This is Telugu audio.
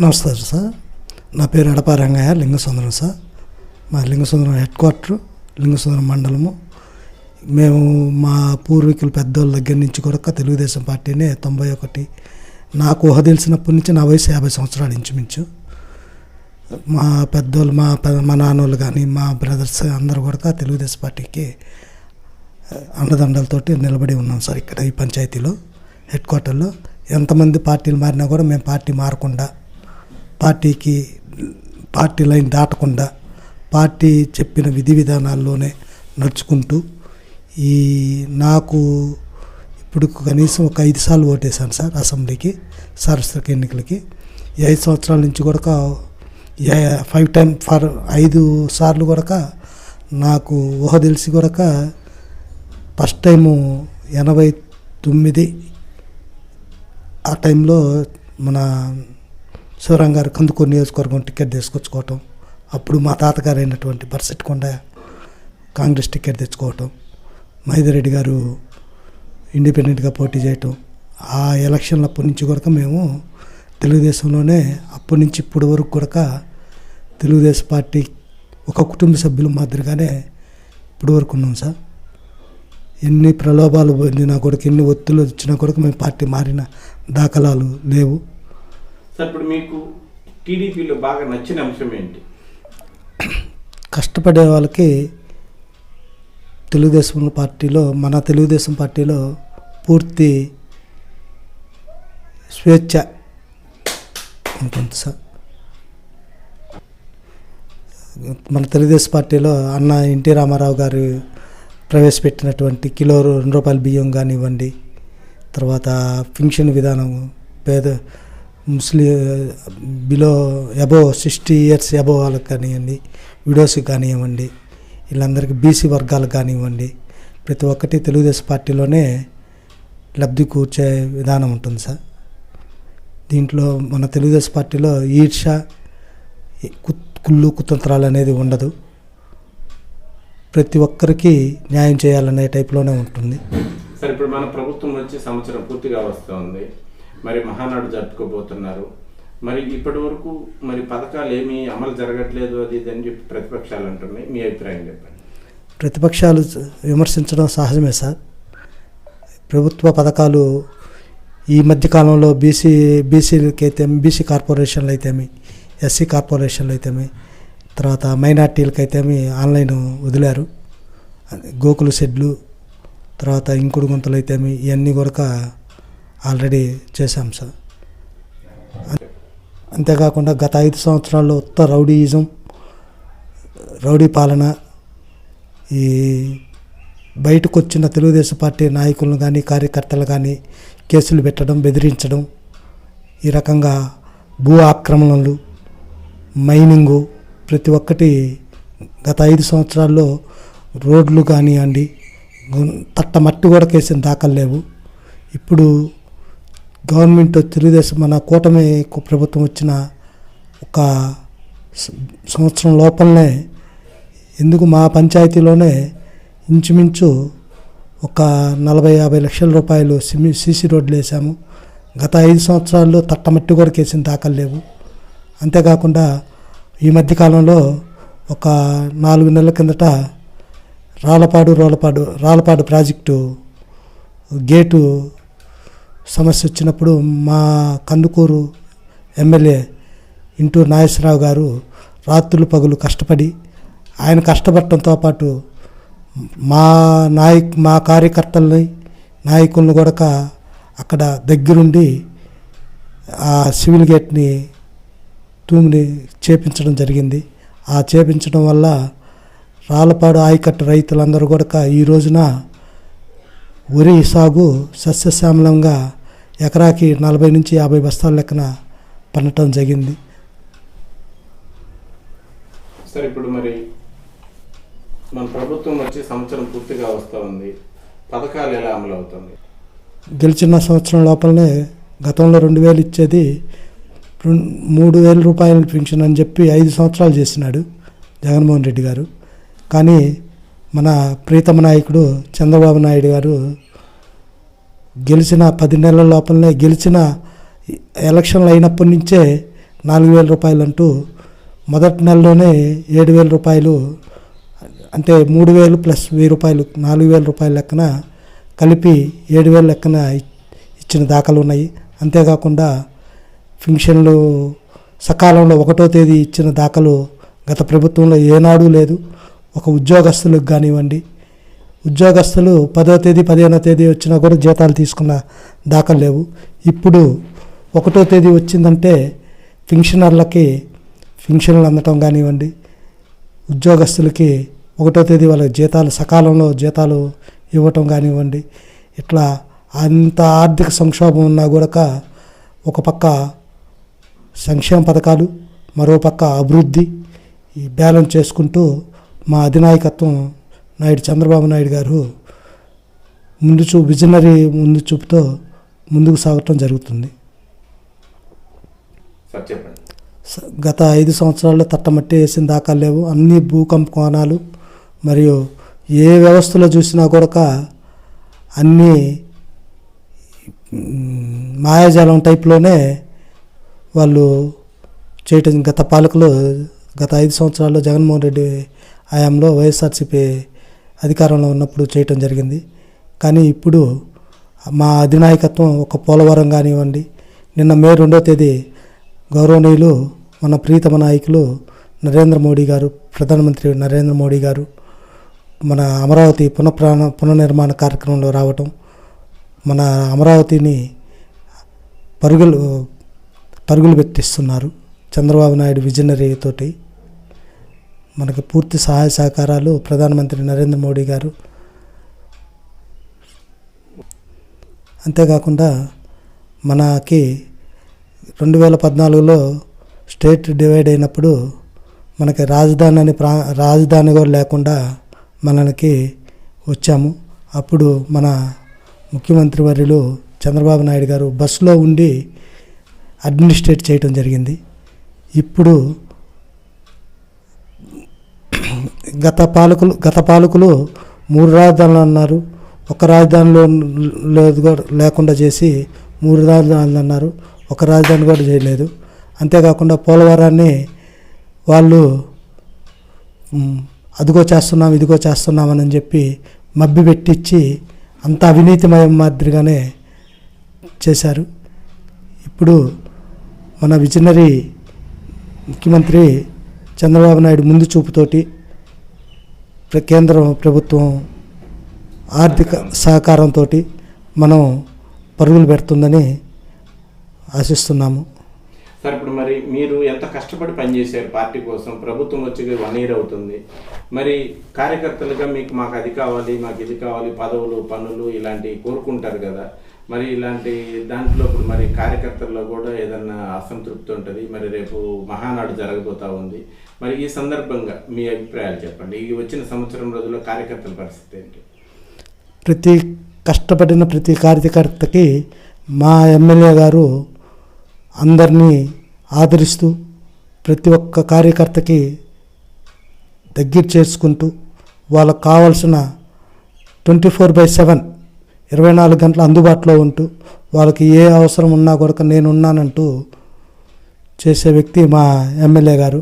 నమస్కారం సార్. నా పేరు ఎడపా రంగయ్య లింగసుందరం సార్. మా లింగసుందరం హెడ్ క్వార్టర్ లింగసుందరం మండలము. మేము మా పూర్వీకులు పెద్దోళ్ళ దగ్గర నుంచి కూడా తెలుగుదేశం పార్టీనే తొంభై ఒకటి. నాకు ఊహ తెలిసినప్పటి నుంచి నా వయసు యాభై సంవత్సరాలు ఇంచుమించు. మా పెద్దోళ్ళు మా పె- మా నాన్నోళ్ళు కానీ మా బ్రదర్స్ అందరూ కూడా తెలుగుదేశం పార్టీకి అండదండలతోటి నిలబడి ఉన్నాం సార్ ఇక్కడ ఈ పంచాయతీలో హెడ్ క్వార్టర్లో. ఎంతమంది పార్టీలు మారినా కూడా మేము పార్టీ మారకుండా పార్టీకి పార్టీ లైన్ దాటకుండా పార్టీ చెప్పిన విధి విధానాల్లోనే నడుచుకుంటూ ఈ నాకు ఇప్పుడు కనీసం ఒక ఐదు సార్లు ఓటేశాను సార్ అసెంబ్లీకి సార్వత్రిక ఎన్నికలకి. ఈ ఐదు సంవత్సరాల నుంచి కూడా ఫైవ్ టైమ్ ఫర్ ఐదు సార్లు కూడా నాకు ఊహ తెలిసి కూడా ఫస్ట్ టైము ఎనభై తొమ్మిది ఆ టైంలో మన శివరాం గారు కందుకూరు నియోజకవర్గం టికెట్ తీసుకొచ్చుకోవటం అప్పుడు మా తాతగారు అయినటువంటి బర్సెట్కొండ కాంగ్రెస్ టికెట్ తెచ్చుకోవటం మైదిరెడ్డి గారు ఇండిపెండెంట్గా పోటీ చేయటం ఆ ఎలక్షన్ల అప్పటి నుంచి కూడా మేము తెలుగుదేశంలోనే అప్పటి నుంచి ఇప్పటి వరకు కూడా తెలుగుదేశం పార్టీ ఒక కుటుంబ సభ్యుల మాదిరిగానే ఇప్పటి వరకు ఉన్నాం సార్. ఎన్ని ప్రలోభాలు పొందినా కూడా ఎన్ని ఒత్తులు వచ్చినా కూడా మేము పార్టీ మారిన దాఖలాలు లేవు. సార్ ఇప్పుడు మీకు టీడీపీలో బాగా నచ్చిన అంశం ఏంటి? కష్టపడే వాళ్ళకి తెలుగుదేశం పార్టీలో మన తెలుగుదేశం పార్టీలో పూర్తి స్వేచ్ఛ ఉంటుంది సార్. మన తెలుగుదేశం పార్టీలో అన్న ఎన్టీ రామారావు గారు ప్రవేశపెట్టినటువంటి కిలో రెండు రూపాయల బియ్యం కానివ్వండి తర్వాత పింఛన్ విధానం పేద ముస్లిం below above sixty years above వాళ్ళకి కానివ్వండి విడోస్ కానివ్వండి వీళ్ళందరికీ బీసీ వర్గాలు కానివ్వండి ప్రతి ఒక్కటి తెలుగుదేశం పార్టీలోనే లబ్ధి కూర్చే విధానం ఉంటుంది సార్. దీంట్లో మన తెలుగుదేశం పార్టీలో ఈర్ష కుళ్ళు కుతంత్రాలు అనేది ఉండదు. ప్రతి ఒక్కరికి న్యాయం చేయాలనే టైప్లోనే ఉంటుంది. సార్ ఇప్పుడు మన ప్రభుత్వం వచ్చి సంవత్సరం పూర్తిగా వస్తుంది. మరి మహానాడు జరుపుకోబోతున్నారు. మరి ఇప్పటి వరకు మరి పథకాలు ఏమీ అమలు జరగట్లేదు అది ఇది అని చెప్పి ప్రతిపక్షాలు అంటున్నాయి. మీ అభిప్రాయం చెప్పండి. ప్రతిపక్షాలు విమర్శించడం సహజమే సార్. ప్రభుత్వ పథకాలు ఈ మధ్యకాలంలో బీసీ బీసీలకి అయితే బీసీ కార్పొరేషన్లు అయితేమి ఎస్సీ కార్పొరేషన్లు అయితేమి తర్వాత మైనార్టీలకి అయితేమి ఆన్లైన్ వదిలారు. గోకుల షెడ్లు తర్వాత ఇంకుడు గుంతలు అయితేమి ఇవన్నీ కూడా ఆల్రెడీ చేశాం సార్. అంతేకాకుండా గత ఐదు సంవత్సరాల్లో ఉత్త రౌడీయిజం రౌడీ పాలన ఈ బయటకు వచ్చిన తెలుగుదేశం పార్టీ నాయకులను కానీ కార్యకర్తలు కానీ కేసులు పెట్టడం బెదిరించడం ఈ రకంగా భూ ఆక్రమణలు మైనింగు ప్రతి ఒక్కటి గత ఐదు సంవత్సరాల్లో రోడ్లు కానివ్వండి తట్ట మట్టి కూడా కేసిన దాఖలు లేవు. ఇప్పుడు గవర్నమెంట్ తెలుగుదేశం మన కూటమి ప్రభుత్వం వచ్చిన ఒక సంవత్సరం లోపలనే ఎందుకు మా పంచాయతీలోనే ఇంచుమించు ఒక నలభై యాభై లక్షల రూపాయలు సిమి సీసీ రోడ్లు వేసాము. గత ఐదు సంవత్సరాల్లో తట్టమట్టి కూడా కేసిన దాఖలు లేవు. అంతేకాకుండా ఈ మధ్యకాలంలో ఒక నాలుగు నెలల కిందట రాలపాడు రోలపాడు రాలపాడు ప్రాజెక్టు గేటు సమస్య వచ్చినప్పుడు మా కందుకూరు ఎమ్మెల్యే ఇంటూ నాగేశ్వరరావు గారు రాత్రులు పగులు కష్టపడి ఆయన కష్టపడటంతో పాటు మా నాయక్ మా కార్యకర్తల్ని నాయకులను కూడా అక్కడ దగ్గరుండి ఆ సివిల్ గేట్ని తూమిని చేపించడం జరిగింది. ఆ చేపించడం వల్ల రాళ్ళపాడు ఆయకట్టు రైతులందరూ కూడా ఈ రోజున వరి సాగు సస్యశ్యామలంగా ఎకరాకి నలభై నుంచి యాభై బస్తాల లెక్కన పండటం జరిగింది. సార్ ఇప్పుడు మరి మన ప్రభుత్వం వచ్చి సంవత్సరం పూర్తిగా వస్తూ ఉంది. పథకాలు ఎలా అమలు అవుతుంది గెలిచిన సంవత్సరం లోపలనే గతంలో రెండు వేలు ఇచ్చేది మూడు వేల రూపాయలు పెన్షన్ అని చెప్పి ఐదు సంవత్సరాలు చేసినాడు జగన్మోహన్ రెడ్డి గారు. కానీ మన ప్రీతమ నాయకుడు చంద్రబాబు నాయుడు గారు గెలిచిన పది నెలల లోపలనే గెలిచిన ఎలక్షన్లు అయినప్పటి నుంచే నాలుగు వేల రూపాయలు అంటూ మొదటి నెలలోనే ఏడు వేల రూపాయలు అంటే మూడు వేలు ప్లస్ వెయ్యి రూపాయలు నాలుగు వేల రూపాయల లెక్కన కలిపి ఏడు వేల లెక్కన ఇచ్చిన దాఖలు ఉన్నాయి. అంతేకాకుండా ఫింక్షన్లు సకాలంలో ఒకటో తేదీ ఇచ్చిన దాఖలు గత ప్రభుత్వంలో ఏనాడు లేదు. ఒక ఉద్యోగస్తులకు కానివ్వండి ఉద్యోగస్తులు పదో తేదీ పదిహేనో తేదీ వచ్చినా కూడా జీతాలు తీసుకున్న దాఖలు లేవు. ఇప్పుడు ఒకటో తేదీ వచ్చిందంటే ఫింక్షనర్లకి ఫింక్షన్లు అందటం కానివ్వండి ఉద్యోగస్తులకి ఒకటో తేదీ వాళ్ళకి జీతాలు సకాలంలో జీతాలు ఇవ్వటం కానివ్వండి ఇట్లా అంత ఆర్థిక సంక్షోభం ఉన్నా కూడా ఒక పక్క సంక్షేమ పథకాలు మరో పక్క అభివృద్ధి ఈ బ్యాలెన్స్ చేసుకుంటూ మా అధినాయకత్వం నాయుడు చంద్రబాబు నాయుడు గారు ముందు చూ విజనరీ ముందు చూపుతో ముందుకు సాగటం జరుగుతుంది. గత ఐదు సంవత్సరాల్లో తట్టమట్టి వేసిన దాఖలు లేవు. అన్ని భూకంప కోణాలు మరియు ఏ వ్యవస్థలో చూసినా కూడా అన్నీ మాయాజాలం టైప్లోనే వాళ్ళు చేయటం. గత పాలకులు గత ఐదు సంవత్సరాల్లో జగన్మోహన్ రెడ్డి హయాంలో వైఎస్ఆర్సీపీ అధికారంలో ఉన్నప్పుడు చేయటం జరిగింది. కానీ ఇప్పుడు మా అధినాయకత్వం ఒక పోలవరం కానివ్వండి నిన్న మే రెండో తేదీ గౌరవనీయులు మన ప్రీతమ నాయకులు నరేంద్ర మోడీ గారు ప్రధానమంత్రి నరేంద్ర మోడీ గారు మన అమరావతి పునఃప్రాణ పునర్నిర్మాణ కార్యక్రమంలో రావటం మన అమరావతిని పరుగులు పరుగులు పెట్టిస్తున్నారు చంద్రబాబు నాయుడు విజనరీ తోటి మనకి పూర్తి సహాయ సహకారాలు ప్రధానమంత్రి నరేంద్ర మోడీ గారు. అంతేకాకుండా మనకి రెండు వేల పద్నాలుగులో స్టేట్ డివైడ్ అయినప్పుడు మనకి రాజధాని అని ప్రా రాజధాని కూడా లేకుండా మనకి వచ్చాము. అప్పుడు మన ముఖ్యమంత్రి వర్యులు చంద్రబాబు నాయుడు గారు బస్సులో ఉండి అడ్మినిస్ట్రేట్ చేయటం జరిగింది. ఇప్పుడు గత పాలకులు గత పాలకులు మూడు రాజధానులు అన్నారు. ఒక రాజధానిలో లేదు కూడా లేకుండా చేసి మూడు రాజధానులు అన్నారు. ఒక రాజధాని కూడా చేయలేదు. అంతేకాకుండా పోలవరాన్ని వాళ్ళు అదిగో చేస్తున్నాం ఇదిగో చేస్తున్నామని చెప్పి మబ్బి పెట్టించి అంత అవినీతిమయం మాదిరిగానే చేశారు. ఇప్పుడు మన విజనరీ ముఖ్యమంత్రి చంద్రబాబు నాయుడు ముందు చూపుతోటి కేంద్ర ప్రభుత్వం ఆర్థిక సహకారంతో మనం పరుగులు పెడుతుందని ఆశిస్తున్నాము. సార్ ఇప్పుడు మరి మీరు ఎంత కష్టపడి పనిచేశారు పార్టీ కోసం? ప్రభుత్వం వచ్చి వన్ ఇయర్ అవుతుంది. మరి కార్యకర్తలుగా మీకు మాకు అది కావాలి మాకు ఇది కావాలి పదవులు పనులు ఇలాంటివి కోరుకుంటారు కదా. మరి ఇలాంటి దాంట్లో ఇప్పుడు మరి కార్యకర్తల్లో కూడా ఏదన్నా అసంతృప్తి ఉంటుంది మరి రేపు మహానాడు జరగబోతా ఉంది. మరి ఈ సందర్భంగా మీ అభిప్రాయాలు చెప్పండి. ఈ వచ్చిన సంవత్సరం రోజుల్లో కార్యకర్తల పరిస్థితి ఏంటి? ప్రతి కష్టపడిన ప్రతి కార్యకర్తకి మా ఎమ్మెల్యే గారు అందరినీ ఆదరిస్తూ ప్రతి ఒక్క కార్యకర్తకి దగ్గర చేసుకుంటూ వాళ్ళకు కావాల్సిన ట్వంటీ ఫోర్ బై సెవెన్ ఇరవై నాలుగు గంటలు అందుబాటులో ఉంటూ వాళ్ళకి ఏ అవసరం ఉన్నా కూడా నేనున్నానంటూ చేసే వ్యక్తి మా ఎమ్మెల్యే గారు.